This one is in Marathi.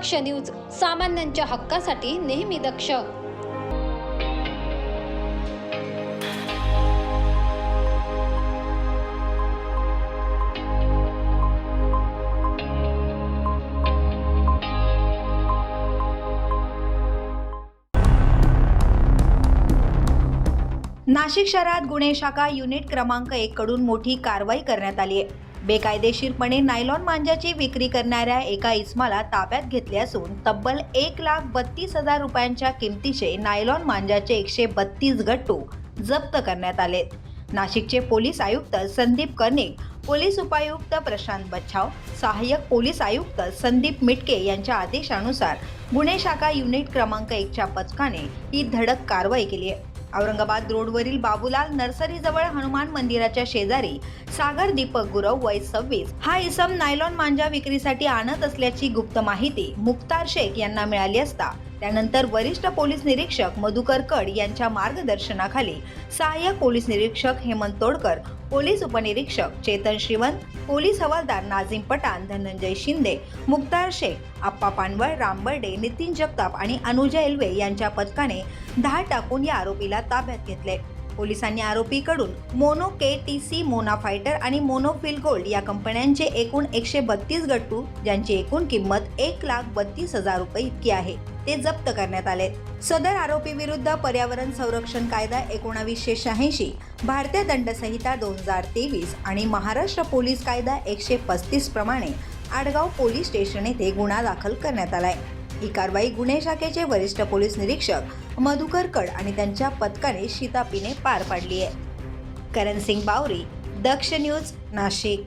दक्ष न्यूज सामान्यांच्या हक्कासाठी नेहमी दक्ष. नाशिक शहरात गुन्हे शाखा युनिट क्रमांक एक कडून मोठी कारवाई करण्यात आली आहे. बेकायदेशीरपणे नायलॉन मांजाची विक्री करणाऱ्या एका इस्माला ताब्यात घेतले असून तब्बल एक लाख बत्तीस हजार रुपयांच्या किमतीचे नायलॉन मांजाचे एकशे बत्तीस गट्टू जप्त करण्यात आले. नाशिकचे पोलीस आयुक्त संदीप कर्णिक पोलीस उपायुक्त प्रशांत बच्छाव सहाय्यक पोलीस आयुक्त संदीप मिटके यांच्या आदेशानुसार गुन्हे शाखा युनिट क्रमांक एकच्या पथकाने ही धडक कारवाई केली आहे. औरंगाबाद रोडवरील बाबूलाल नर्सरीजवळ हनुमान मंदिराच्या शेजारी सागर दीपक गुरव वय सव्वीस. हा इसम नायलॉन मांजा विक्रीसाठी आणत असल्याची गुप्त माहिती मुक्तार शेख यांना मिळाली असता त्यानंतर वरिष्ठ पोलीस निरीक्षक मधुकर कड यांच्या मार्गदर्शनाखाली सहाय्यक पोलीस निरीक्षक हेमंत तोडकर पोलीस उपनिरीक्षक चेतन श्रीवंत पोलीस हवालदार नाझीम पठाण धनंजय शिंदे मुक्तार शेख आप्पा पानवळ राम बर्डे नितीन जगताप आणि अनुजा एल्वे यांच्या पथकाने धाड टाकून या आरोपीला ताब्यात घेतले. पोलिसांनी आरोपीकडून Mono K T C Mona Fighter आणि मोनोफिल गोल्ड या कंपन्यांचे एकूण एकशे बत्तीस गट्टू ज्यांची एकूण किंमत एक लाख बत्तीस हजार रुपये इतकी आहे. ते जप्त करण्यात आले. सदर आरोपी विरुद्ध पर्यावरण संरक्षण कायदा एकोणावीसशे शहाऐंशी भारतीय दंडसंहिता दोन हजार तेवीस आणि महाराष्ट्र पोलीस कायदा एकशे पस्तीस प्रमाणे आडगाव पोलीस स्टेशन येथे गुन्हा दाखल करण्यात आलाय. ही कारवाई गुन्हे शाखेचे वरिष्ठ पोलीस निरीक्षक मधुकर कड आणि त्यांच्या पथकाने शितापीने पार पाडली आहे करण सिंग बावरी दक्ष न्यूज नाशिक.